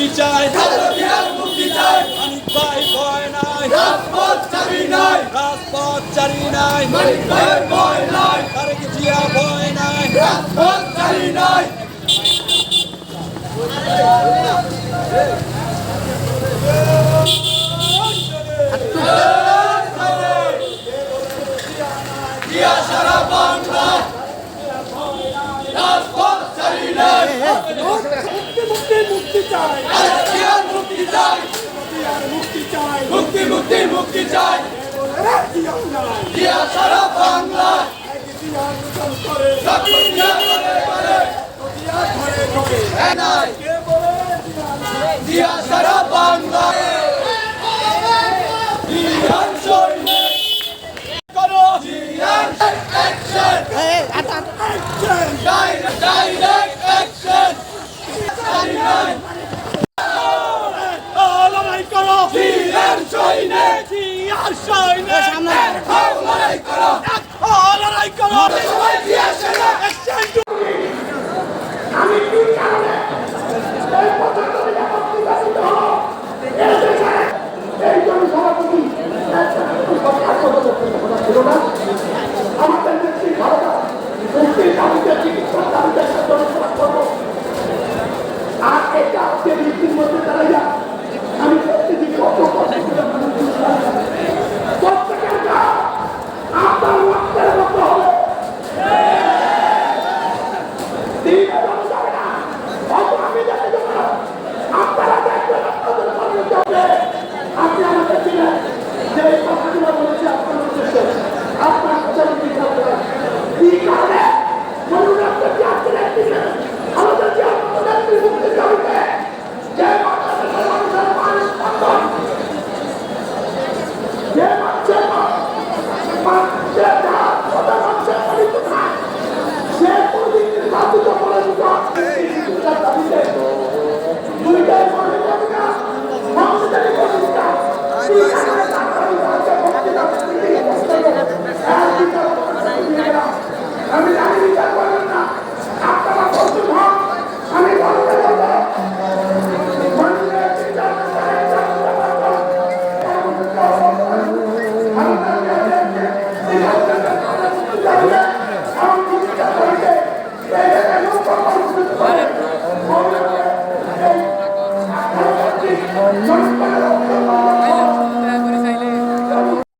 মুক্তি চাই। মুক্তি চাই মানিক ভাই ভয় নাই। রাজপথ চারি নাই। রাজপথ চারি নাই ভয় নাই? জিয়া ভয় নাই রাজপথ চারি নাই Yeah, shut up, I'm সারা বাংলায়। করে করে 哦。